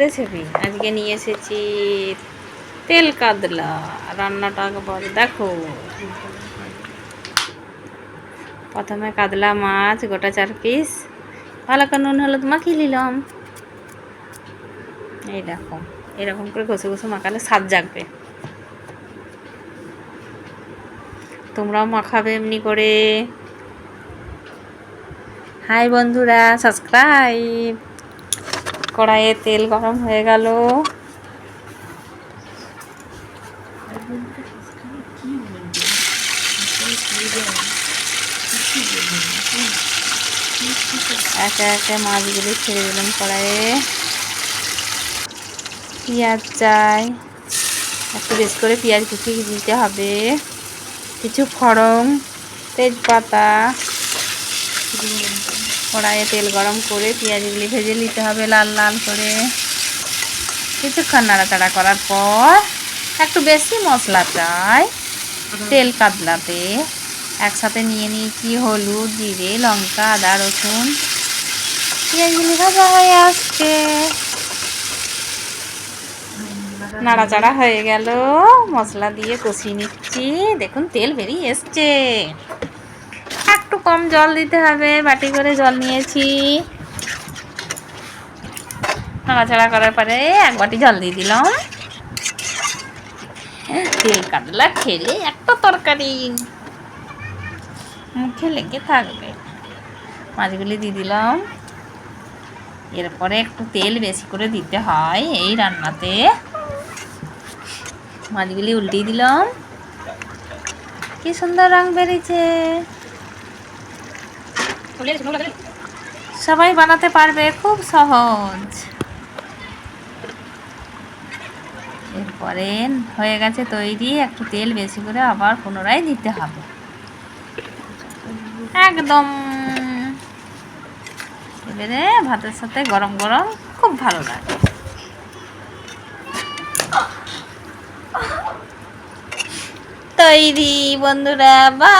Recipe. আজকে নিয়ে এসেছি তেল কাতলা। রান্নাটা একবার দেখো। প্রথমে কাতলা, মাছ, গোটা চার পিস। ভালো করে নুন, হলুদ মাখিয়ে নিলাম। এই দেখো, এরকম করে ঘষে ঘষে মাখালে স্বাদ জাগবে। তোমরাও মাখাবে এমনি করে। হাই বন্ধুরা, সাবস্ক্রাইব। কড়াইয়ে তেল গরম হয়ে গেল। একে একে মাছগুলি ছেড়ে দিলাম কড়াইয়ে। পেঁয়াজ চাই। একটু বেশ করে পেঁয়াজ কুচি দিতে হবে। কিছু ফড়ং তেজপাতা। কড়াইয়ে তেল গরম করে পেঁয়াজগুলি ভেজে নিতে হবে লাল লাল করে। কিছুক্ষণ নাড়াচাড়া করার পর একটু বেশি মশলা চাই, তেল কাতলাতে। একসাথে নিয়ে নিয়েছি হলুদ, জিরে, লঙ্কা, আদা, রসুন। পেঁয়াজগুলি ভাজা হয়ে আসছে। নাড়াচাড়া হয়ে গেল। মশলা দিয়ে কষিয়ে নিচ্ছি। দেখুন তেল বেরিয়ে এসছে। একটু কম জল দিতে হবে, বাটি করে জল নিয়েছি। নাড়াচাড়া করার পরে এক বাটি জল দিয়ে দিলাম। তেল কাতলা খেলে একটা তরকারি। মুখে লেগে থাকবে। মাছগুলি দিয়ে দিলাম। এরপরে একটু তেল বেশি করে দিতে হয় এই রান্নাতে। মাছগুলি উল্টিয়ে দিলাম। কি সুন্দর রং বেরিয়েছে। সবাই বানাতে পারবে, খুব সহজ। এরপরে হয়ে গেছে তৈরি, একটু তেল বেশি করে আবার পুনরায় দিতে হবে। একদম। এবারে ভাতের সাথে গরম গরম খুব ভালো লাগে। তৈরি, বন্ধুরা, বা